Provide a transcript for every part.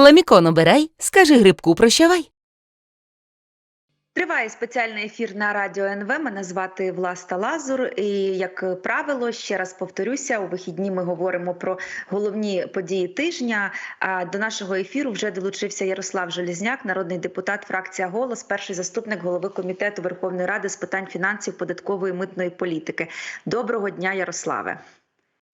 Ламікон обирай, скажи грибку прощавай. Триває спеціальний ефір на радіо НВ. Мене звати Власта Лазур. І як правило, ще раз повторюся, у вихідні ми говоримо про головні події тижня. А до нашого ефіру вже долучився Ярослав Желізняк, народний депутат, фракція Голос, перший заступник голови комітету Верховної Ради з питань фінансів, податкової і митної політики. Доброго дня, Ярославе.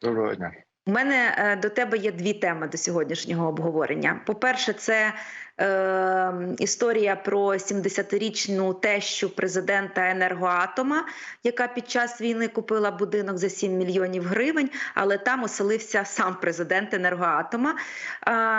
Доброго дня. У мене е, до тебе є дві теми до сьогоднішнього обговорення. По-перше, це е, історія про 70-річну тещу президента енергоатома, яка під час війни купила будинок за 7 мільйонів гривень, але там оселився сам президент енергоатома.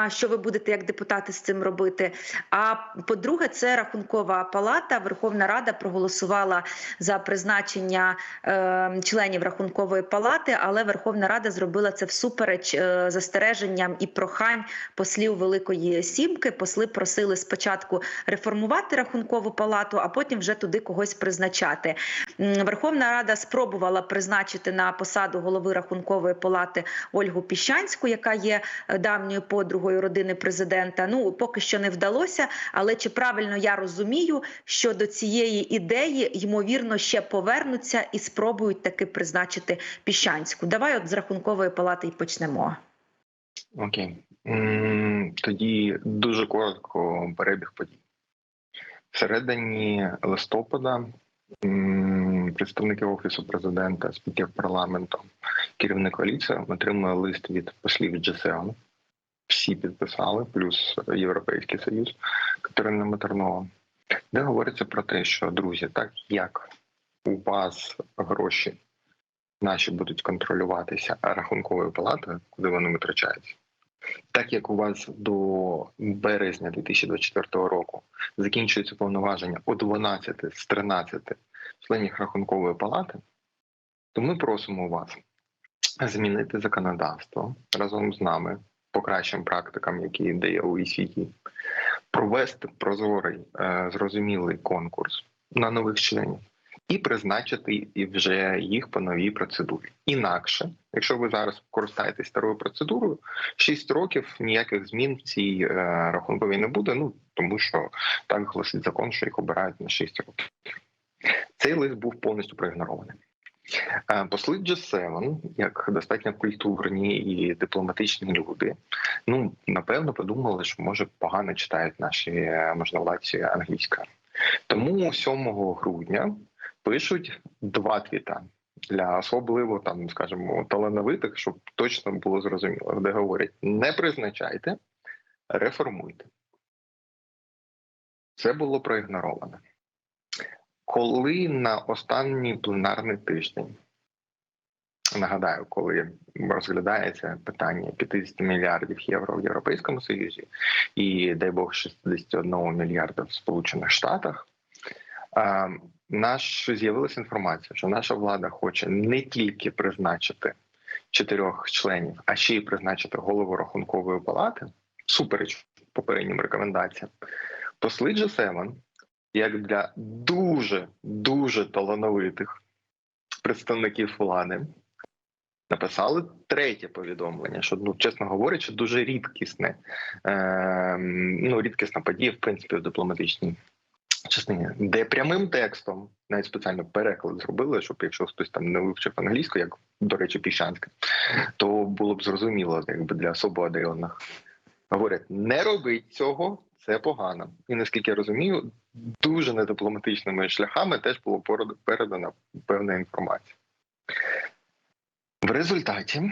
Що ви будете як депутати з цим робити? А по-друге, це рахункова палата. Верховна Рада проголосувала за призначення е, членів рахункової палати, але Верховна Рада зробила це всупереч е, застереженням і прохань послів Великої Сімки. Посли просили спочатку реформувати рахункову палату, а потім вже туди когось призначати. Верховна Рада спробувала призначити на посаду голови рахункової палати Ольгу Піщанську, яка є е, давньою подругою родини президента. Ну поки що не вдалося. Але чи правильно я розумію, що до цієї ідеї ймовірно ще повернуться і спробують таки призначити Піщанську? Давай от з рахункової палати і почнемо. Окей. Тоді дуже коротко перебіг подій. Всередині листопада представники Офісу президента, спікер парламенту, керівник коаліції отримали лист від послів GSEON. Всі підписали, плюс Європейський Союз Катерина Матернова, де говориться про те, що друзі, так як у вас гроші наші будуть контролюватися рахунковою палатою, куди вони витрачаються. Так як у вас до березня 2024 року закінчується повноваження у 12 з 13 членів рахункової палати, то ми просимо вас змінити законодавство разом з нами по кращим практикам, які дає OECD, провести прозорий е, зрозумілий конкурс на нових членів і призначити вже їх по новій процедурі. Інакше, якщо ви зараз користаєтесь старою процедурою, 6 років ніяких змін в цій е, рахунковій не буде. Ну тому що так гласить закон, що їх обирають на 6 років. Цей лист був повністю проігнорований. Е, Посли G7, як достатньо культурні і дипломатичні люди, ну напевно подумали, що може погано читають наші е, можновладці англійська. Тому 7 грудня пишуть два твіта для особливо там, скажімо, талановитих, щоб точно було зрозуміло, де говорять: не призначайте, реформуйте. Це було проігноровано. Коли на останній пленарний тиждень, нагадаю, коли розглядається питання 50 мільярдів євро в Європейському Союзі і, дай Бог, 61 мільярда в Сполучених Штатах, а, наш з'явилася інформація, що наша влада хоче не тільки призначити чотирьох членів, а ще й призначити голову рахункової палати, супереч попереднім рекомендаціям. Посли G7, як для дуже дуже талановитих представників влади, написали третє повідомлення, що ну чесно говорячи, дуже рідкісне, е, ну рідкісна подія, в принципі, в дипломатичній частині, де прямим текстом навіть спеціально переклад зробили, щоб якщо хтось там не вивчив англійську, як до речі, піщанська, то було б зрозуміло, якби для особо одарених. Говорять, не робить цього, це погано. І наскільки я розумію, дуже недипломатичними шляхами теж було передана певна інформація. В результаті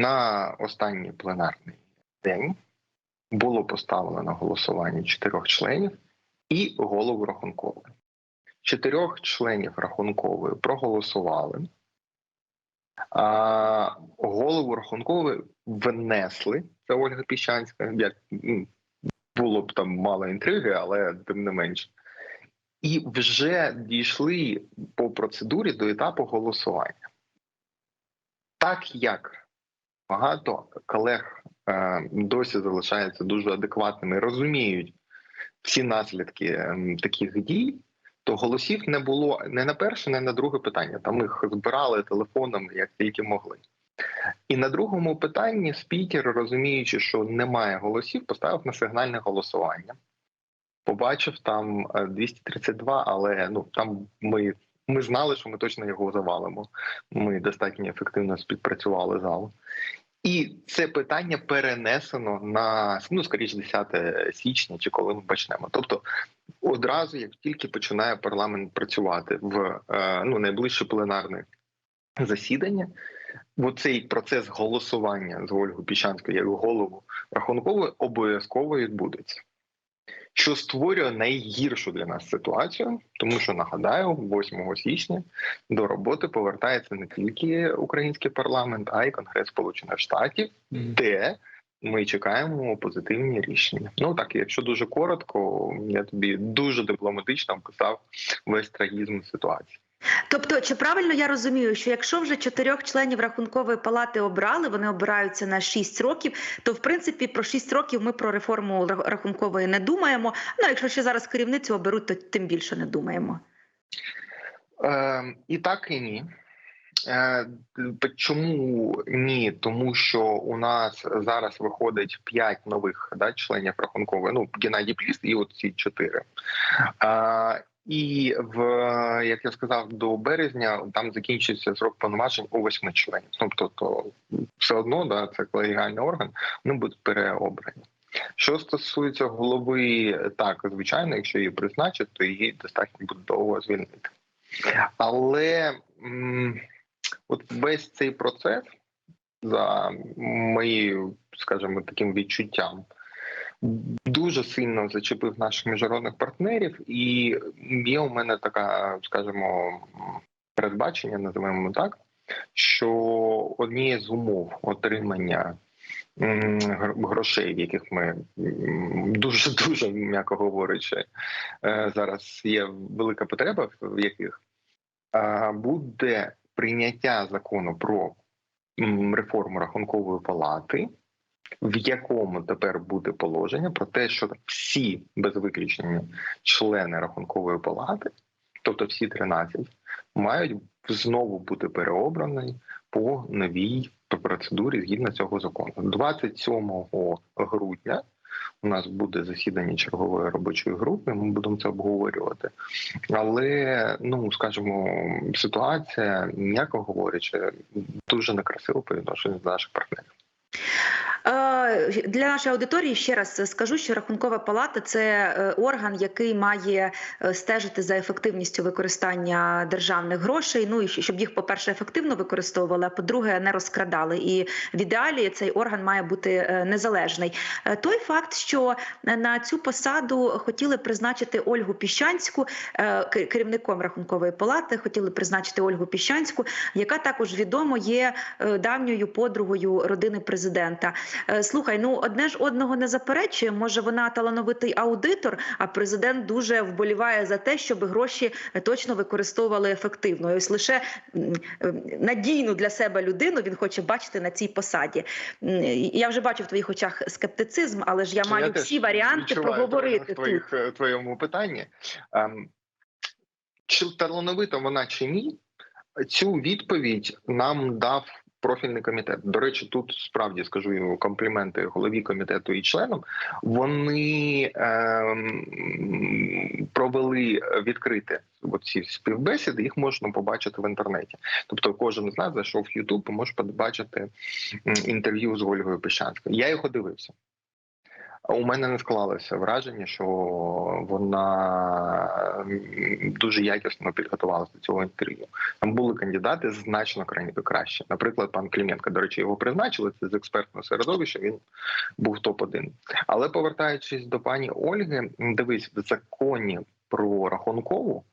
на останній пленарний день було поставлено на голосування чотирьох членів і голову рахункової. Чотирьох членів рахункової проголосували, а голову рахункової внесли. Це Ольга Піщанська. Як було б там мало інтриги, але тим не менше. І вже дійшли по процедурі до етапу голосування. Так як багато колег досі залишаються дуже адекватними, розуміють всі наслідки ем, таких дій, то голосів не було не на перше, не на друге питання. Там їх збирали телефоном, як тільки могли. І на другому питанні спікер, розуміючи, що немає голосів, поставив на сигнальне голосування. Побачив там е, 232, але ну там ми, ми знали, що ми точно його завалимо. Ми достатньо ефективно співпрацювали зал. І це питання перенесено на ну, скоріш 10 січня, чи коли ми почнемо. Тобто, одразу, як тільки починає парламент працювати в е, ну найближче пленарне засідання, цей процес голосування з Ольгою Піщанською як голову рахункової обов'язково відбудеться. Що створює найгіршу для нас ситуацію, тому що нагадаю, 8 січня до роботи повертається не тільки український парламент, а й Конгрес Сполучених Штатів, де ми чекаємо позитивні рішення. Ну так, якщо дуже коротко, я тобі дуже дипломатично описав весь трагізм ситуації. Тобто, чи правильно я розумію, що якщо вже чотирьох членів рахункової палати обрали, вони обираються на 6 років, то в принципі про 6 років ми про реформу рахункової не думаємо. Ну якщо ще зараз керівницю оберуть, то тим більше не думаємо. Е, і так і ні. Е, чому ні? Тому що у нас зараз виходить п'ять нових да, членів рахункової. Ну Геннадій Пліст і от ці чотири. Е, і в як я сказав, до березня там закінчиться срок повноважень у восьми членів. Тобто, то все одно да, це колегіальний орган, вони будуть переобрані. Що стосується голови, так звичайно, якщо її призначать, то її достатньо буде довго звільнити. Але м, от весь цей процес, за моєю, скажімо, таким відчуттям, дуже сильно зачепив наших міжнародних партнерів, і є у мене така, скажімо, передбачення, називаємо так, що однією з умов отримання грошей, яких ми дуже дуже м'яко говорячи, е, зараз є велика потреба, в яких е, буде прийняття закону про реформу рахункової палати, в якому тепер буде положення про те, що всі без виключення члени рахункової палати, тобто всі 13, мають знову бути переобрані по новій процедурі згідно цього закону. 27 грудня у нас буде засідання чергової робочої групи. Ми будемо це обговорювати. Але ну скажімо, ситуація, м'яко говорячи, дуже некрасива по відношенню до наших партнерів. Е, Для нашої аудиторії ще раз скажу, що рахункова палата це е, орган, який має е, стежити за ефективністю використання державних грошей. Ну і щоб їх, по-перше, ефективно використовували, а по-друге, не розкрадали. І в ідеалі цей орган має бути незалежний. Той факт, що на цю посаду хотіли призначити Ольгу Піщанську керівником рахункової палати, хотіли призначити Ольгу Піщанську, яка також відомо є давньою подругою родини президента. Е, Слухай, ну одне ж одного не заперечує. Може, вона талановитий аудитор, а президент дуже вболіває за те, щоб гроші е, точно використовували ефективно. І ось лише надійну для себе людину він хоче бачити на цій посаді. Я вже бачу в твоїх очах скептицизм, але ж я маю теж всі варіанти проговорити тут. твоїх, е, твоєму питанні. Ем, Чи талановита вона чи ні? Цю відповідь нам дав профільний комітет. До речі, тут справді скажу йому компліменти голові комітету і членам. Вони ем, провели відкрите ці співбесіди. Їх можна побачити в інтернеті. Тобто, кожен з нас зайшов в Ютуб може побачити інтерв'ю з Ольгою Піщанською. Я його дивився. У мене не склалося враження, що вона дуже якісно підготувалася до цього інтерв'ю. Там були кандидати значно кра- краще. Наприклад, пан Кліменко, до речі, його призначили. Це з експертного середовища. Він був топ 1 Але повертаючись до пані Ольги, дивись в законі про рахункову.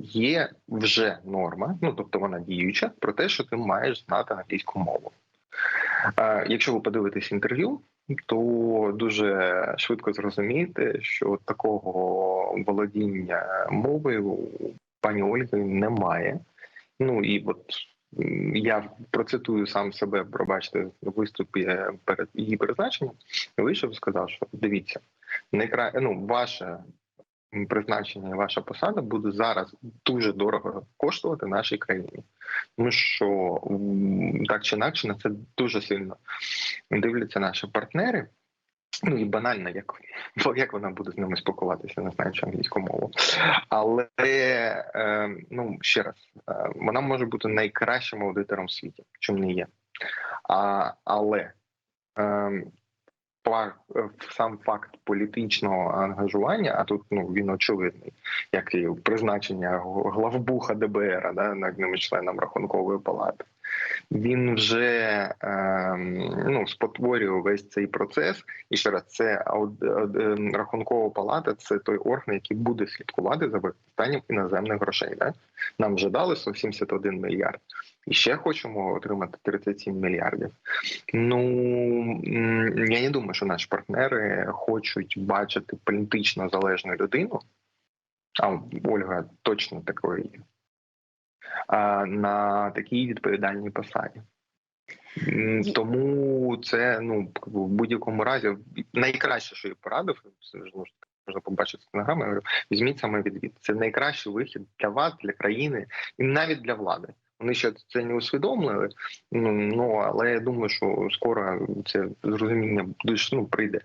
Є вже норма, ну тобто вона діюча, про те, що ти маєш знати англійську мову. Якщо ви подивитесь інтерв'ю, то дуже швидко зрозумієте, що такого володіння мовою у пані Ольги немає. Ну і от я процитую сам себе, пробачте, в виступі перед її призначенням, вийшов і сказав, що дивіться, найкра... ну, ваше м, призначення і ваша посада буде зараз дуже дорого коштувати нашій країні, тому що так чи інакше на це дуже сильно дивляться наші партнери. Ну і банально, як, як вона буде з ними спілкуватися, не знаючи англійську мову. Але е, ну ще раз, е, вона може бути найкращим аудитором в світі, чим не є. А, але е, сам факт політичного ангажування, а тут ну він очевидний, як і призначення главбуха ДБР, да, над членом рахункової палати. Він вже е, ну спотворює весь цей процес. І ще раз, це ауд- ауд- е, рахункова палата, це той орган, який буде слідкувати за використанням іноземних грошей. Да? Нам вже дали 171 мільярд, і ще хочемо отримати 37 мільярдів. Ну я не думаю, що наші партнери хочуть бачити політично залежну людину. А Ольга точно такою є. А, на такій відповідальній посаді. Тому це ну в будь-якому разі найкраще, що я порадив, це ж можна можна побачити стенограми. Я говорю, візьміть саме відвід. Це найкращий вихід для вас, для країни і навіть для влади. Вони ще це не усвідомили. Ну ну але я думаю, що скоро це зрозуміння дуже ну прийде.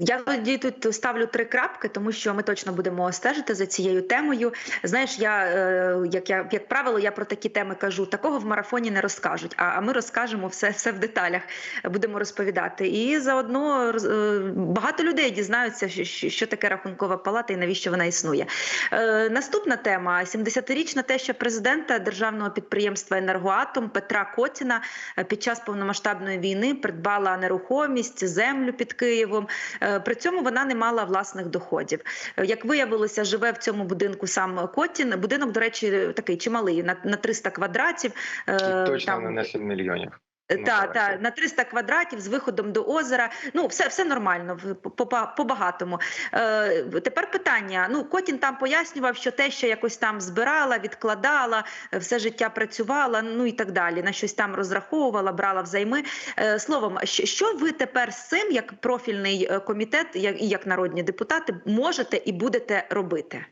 Я тоді тут ставлю три крапки, тому що ми точно будемо стежити за цією темою. Знаєш, я е, як я як правило, я про такі теми кажу. Такого в марафоні не розкажуть. А, а ми розкажемо все, все в деталях, будемо розповідати. І заодно е, багато людей дізнаються, що, що таке рахункова палата і навіщо вона існує. Е, наступна тема: 70-річна теща президента державного підприємства Енергоатом Петра Котіна під час повномасштабної війни придбала нерухомість, землю під Києвом. Е, При цьому вона не мала власних доходів. Е, Як виявилося, живе в цьому будинку сам Котін. Будинок, до речі, такий чималий на, на 300 квадратів. Е, І точно там- не на 7 мільйонів. Та, Ну, та, на 300 квадратів з виходом до озера. Ну, все, все нормально, по, по, багатому. Е, тепер питання. Ну, Котін там пояснював, що те, що якось там збирала, відкладала, е, все життя працювала, ну і так далі. На щось там розраховувала, брала взайми. Е, словом, що, що ви тепер з цим, як профільний е, комітет, як, і як народні депутати, можете і будете робити?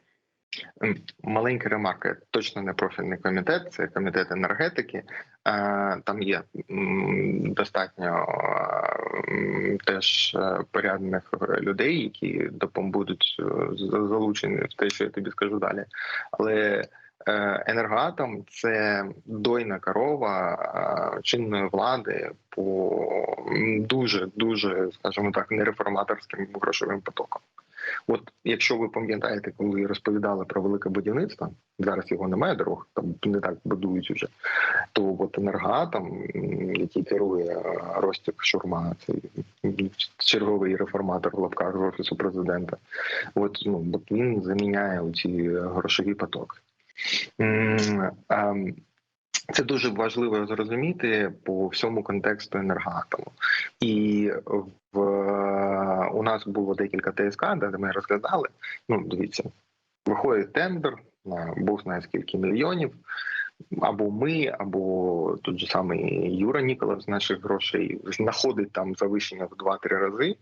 М, Маленька ремарка. Точно не профільний комітет, це комітет енергетики. Е, Там є достатньо е, теж е, порядних людей, які будуть е, залучені в те, що я тобі скажу далі. Але енергоатом це дойна корова чинної влади по дуже дуже, скажімо так, нереформаторським грошовим потокам. От якщо ви пам'ятаєте, коли розповідали про велике будівництво, зараз його немає дорог, там не так будують уже. То от енергоатом, який керує Ростік Шурма, цей черговий реформатор в лапках з офісу президента. От ну от він заміняє ці грошові потоки. Це дуже важливо зрозуміти по всьому контексту енергоатому. І в у нас було декілька ТСК, де ми розглядали. Ну, дивіться, виходить тендер на Бог знає скільки мільйонів. Або ми, або тут же самий Юра Ніколов з наших грошей знаходить там завищення в 2-3 рази.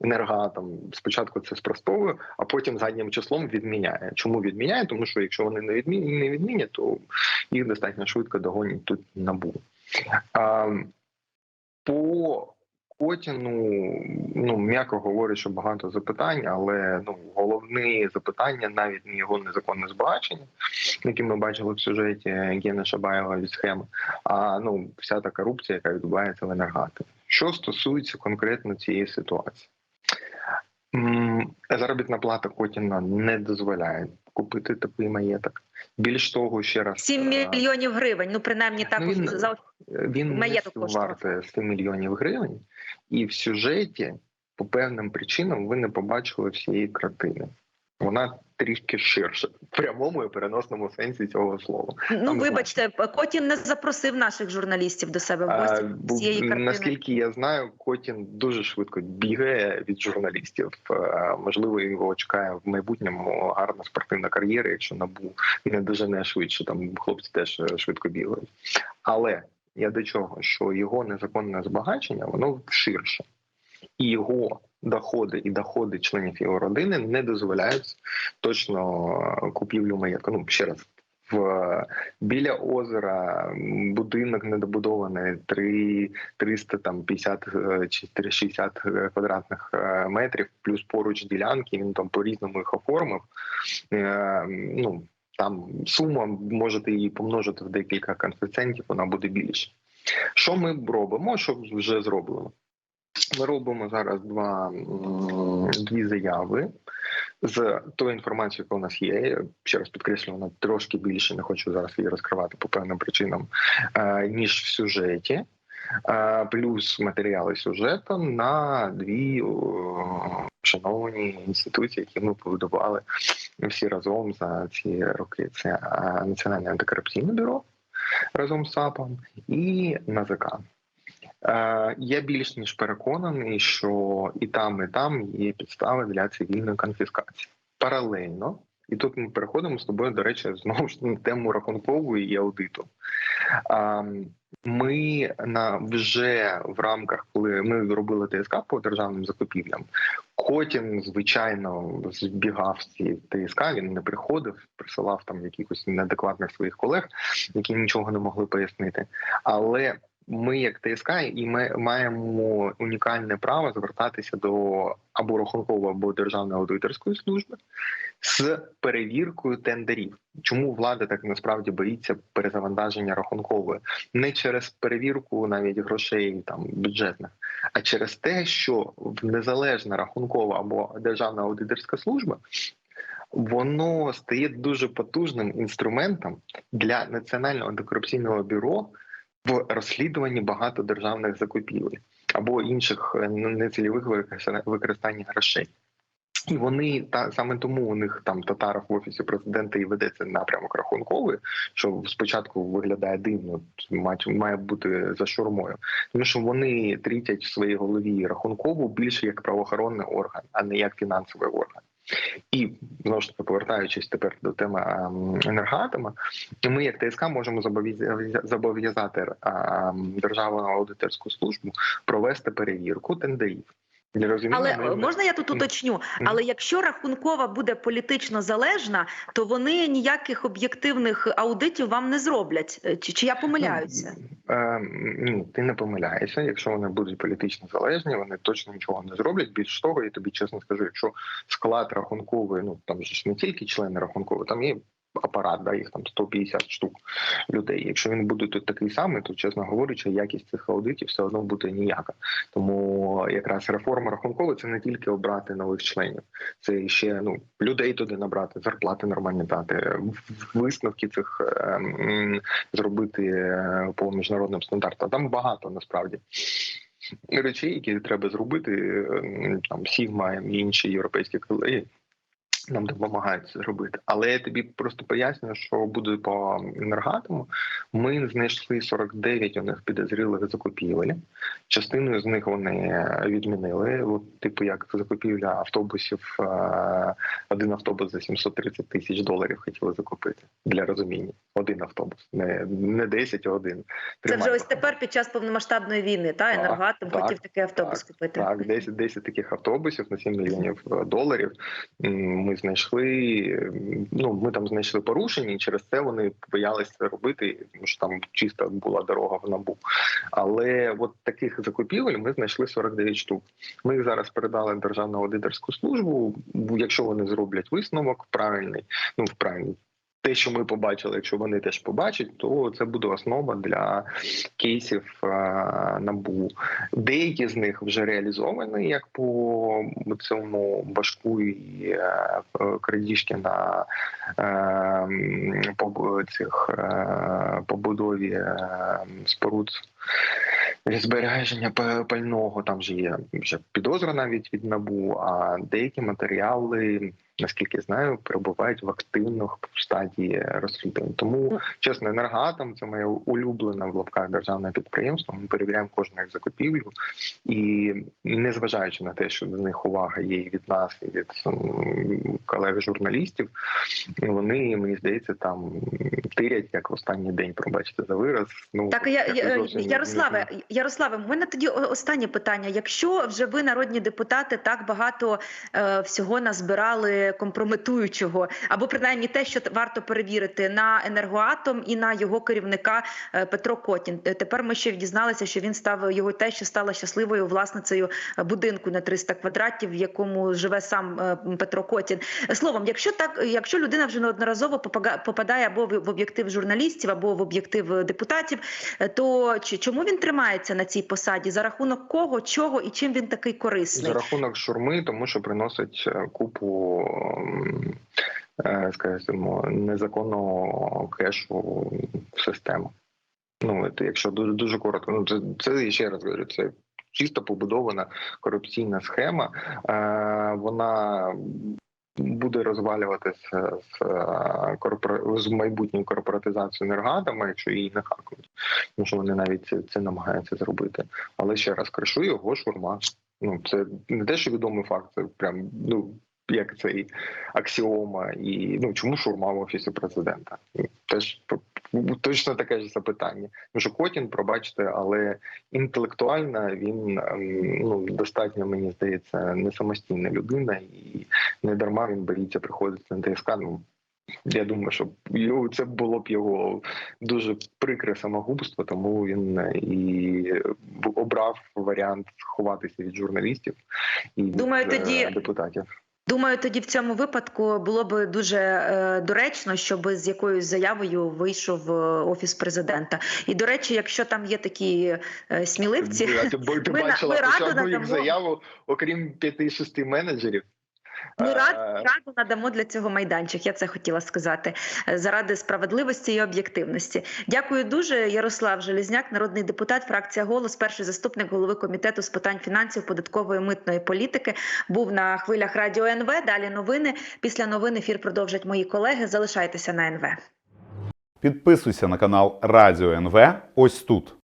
Енергоатом спочатку це спростовує, а потім заднім числом відміняє. Чому відміняє? Тому що якщо вони не відмінять, не відмінять, то їх достатньо швидко догонять тут набу. А, по Котіну, ну м'яко говорить, що багато запитань, але ну головне запитання навіть не його незаконне збагачення, яке ми бачили в сюжеті Гена Шабаєва від схеми, а ну вся та корупція, яка відбувається в енергатомі. Що стосується конкретно цієї ситуації, заробітна плата Котіна не дозволяє купити такий маєток. Більш того, ще раз 7 е, мільйонів гривень. Ну, принаймні, так Ну, він- за він Маєток варте 100 мільйонів гривень, і в сюжеті по певним причинам ви не побачили всієї картини. Вона трішки ширша в прямому і переносному сенсі цього слова. Ну, Там вибачте, Котін не запросив наших журналістів до себе в гості бу- цієї картини. наскільки я знаю, Котін дуже швидко бігає від журналістів. Е, Можливо, його чекає в майбутньому гарна спортивна кар'єра, якщо набу не дожене швидше. Там хлопці теж е, швидко бігають. Але я до чого, що його незаконне збагачення воно ширше, і його доходи і доходи членів його родини не дозволяють точно е, купівлю маєтку. Ну ще раз. В біля озера будинок недобудований 3, 300 там 50 е, чи 360 квадратних е, метрів, плюс поруч ділянки. Він там по різному їх оформив. Е, Ну там сума можете її помножити в декілька коефіцієнтів, вона буде більше. Що ми робимо? Що вже зроблено? Ми робимо зараз два дві заяви з тою інформацією, яка у нас є. Ще раз підкреслю, вона трошки більше, не хочу зараз її розкривати по певним причинам, е, ніж в сюжеті. Е, Плюс матеріали сюжету на дві шановані інституції, які ми побудували всі разом за ці роки. Це е, Національне антикорупційне бюро разом з САПом і НАЗК. Е, Я більш ніж переконаний, що і там, і там є підстави для цивільної конфіскації. Паралельно, і тут ми переходимо з тобою, до речі, знову ж на тему рахункової і аудиту. Ми на вже в рамках, коли ми робили ТСК по державним закупівлям, Котін, звичайно, збігав з ТСК. Він не приходив, присилав там якихось неадекватних своїх колег, які нічого не могли пояснити. Але ми, як ТСК, і ми маємо унікальне право звертатися до або рахункової, або державної аудиторської служби з перевіркою тендерів. Чому влада так насправді боїться перезавантаження рахункової? Не через перевірку навіть грошей там бюджетних, а через те, що незалежна рахункова або державна аудиторська служба. Воно стає дуже потужним інструментом для національного антикорупційного бюро в розслідуванні багато державних закупівель або інших е, нецільових використання грошей. І вони та саме тому у них там татаров в офісі президента і ведеться напрямок рахунковий, що спочатку виглядає дивно, мать- має бути за шурмою, тому що вони трітять в своїй голові рахункову більше як правоохоронний орган, а не як фінансовий орган. І знову ж таки повертаючись тепер до теми ем, енергоатома, ми, як ТСК, можемо зобов'язати ем, державну аудиторську службу провести перевірку тендерів. Але е, можна я тут уточню? Але якщо рахункова буде політично залежна, то вони ніяких об'єктивних аудитів вам не зроблять. Е, Чи, чи я помиляюся? Е, ні, ти не помиляєшся. Якщо вони будуть політично залежні, вони точно нічого не зроблять. Більш того, я тобі чесно скажу, якщо склад рахунковий, ну там ж не тільки члени рахункової, там є апарат, да, їх там 150 штук людей. Якщо він буде тут такий самий, то чесно говорячи, якість цих аудитів все одно буде ніяка. Тому якраз реформа рахункової це не тільки обрати нових членів, це ще ну людей туди набрати, зарплати нормальні дати, висновки цих е, зробити е, по міжнародним стандартам. Там багато насправді. Речей, які треба зробити, е, там Сігма і інші європейські колеги нам допомагають це зробити. Але я тобі просто пояснюю, що буде по енергатому. Ми знайшли 49 у них підозрілих закупівель. Частину з них вони відмінили. От, типу, як закупівля автобусів, е, один автобус за 730 тисяч доларів хотіли закупити для розуміння. Один автобус, не, не 10, а один. Це вже ось тепер під час повномасштабної війни. Та Так, енергоатом так, хотів такий автобус купити. Так, 10, 10 таких автобусів на 7 мільйонів е, доларів. М, Знайшли. Ну ми там знайшли порушення, і через це вони боялися це робити, тому що там чиста була дорога в набу. Але от таких закупівель ми знайшли 49 штук. Ми їх зараз передали державну аудиторську службу. Якщо вони зроблять висновок правильний, ну в правильний. Те, що ми побачили, якщо вони теж побачать, то це буде основа для кейсів е, набу. Деякі з них вже реалізовані, як по цьому башку і е, крадіжки на е, по цих е, побудові е, споруд збереження пального. Там же є вже підозра навіть від набу. А деякі матеріали наскільки знаю, перебувають в активних стадії розслідувань. Тому чесно, енергоатом це моє улюблене в лапках державне підприємство. Ми перевіряємо кожну їх закупівлю, і незважаючи на те, що до них увага є і від нас, і від м, колег журналістів, вони мені здається там тирять як в останній день. Пробачте за вираз. Ну Так, я, я, Ярославе, Ярославе, в мене тоді останнє питання. Якщо вже ви, народні депутати, так багато е, всього назбирали компрометуючого, або принаймні те, що варто перевірити на енергоатом і на його керівника е, Петро Котін. Е, Тепер ми ще дізналися, що він став його те, що стала щасливою власницею е, будинку на 300 квадратів, в якому живе сам Петро Котін. Словом, якщо так, якщо людина вже неодноразово попадає або в об'єктив журналістів, або в об'єктив депутатів, то чому він тримається на цій посаді? За рахунок кого, чого і чим він такий корисний? За рахунок шурми, тому що приносить купу, скажімо, незаконного кешу в систему. Ну, якщо дуже дуже коротко, ну це, це ще раз говорю, це чисто побудована корупційна схема. Е, вона буде розвалюватися з, е, корпора... з майбутньою корпоратизацією енергоатома, якщо її не хакнуть. Тому що вони навіть це, це намагаються зробити. Але ще раз кришує його шурма. Ну це не те, що відомий факт, це прям ну як цей аксіома, і ну чому шурма в офісі президента? Теж точно таке ж запитання. Тому що Котін, пробачте, але інтелектуально він ем, ну достатньо, мені здається, не самостійна людина, і не дарма він боїться приходити на ТСК. Ну я думаю, що це було б його дуже прикре самогубство, тому він е, і обрав варіант ховатися від журналістів і від Думаю, е, тоді- депутатів. Думаю, тоді в цьому випадку було б дуже е, доречно, щоб з якоюсь заявою вийшов е, офіс президента. І до речі, якщо там є такі е, сміливці, ти, ти ми бачила ми раду б їх заяву, окрім п'яти-шести менеджерів. Ми Е, рад, раду надамо для цього майданчик. Я це хотіла сказати е, заради справедливості і об'єктивності. Дякую дуже. Ярослав Желізняк, народний депутат, фракція голос, перший заступник голови комітету з питань фінансів, податкової митної політики. Був на хвилях радіо НВ. Далі новини. Після новин ефір продовжать мої колеги. Залишайтеся на НВ. Підписуйся на канал Радіо НВ ось тут.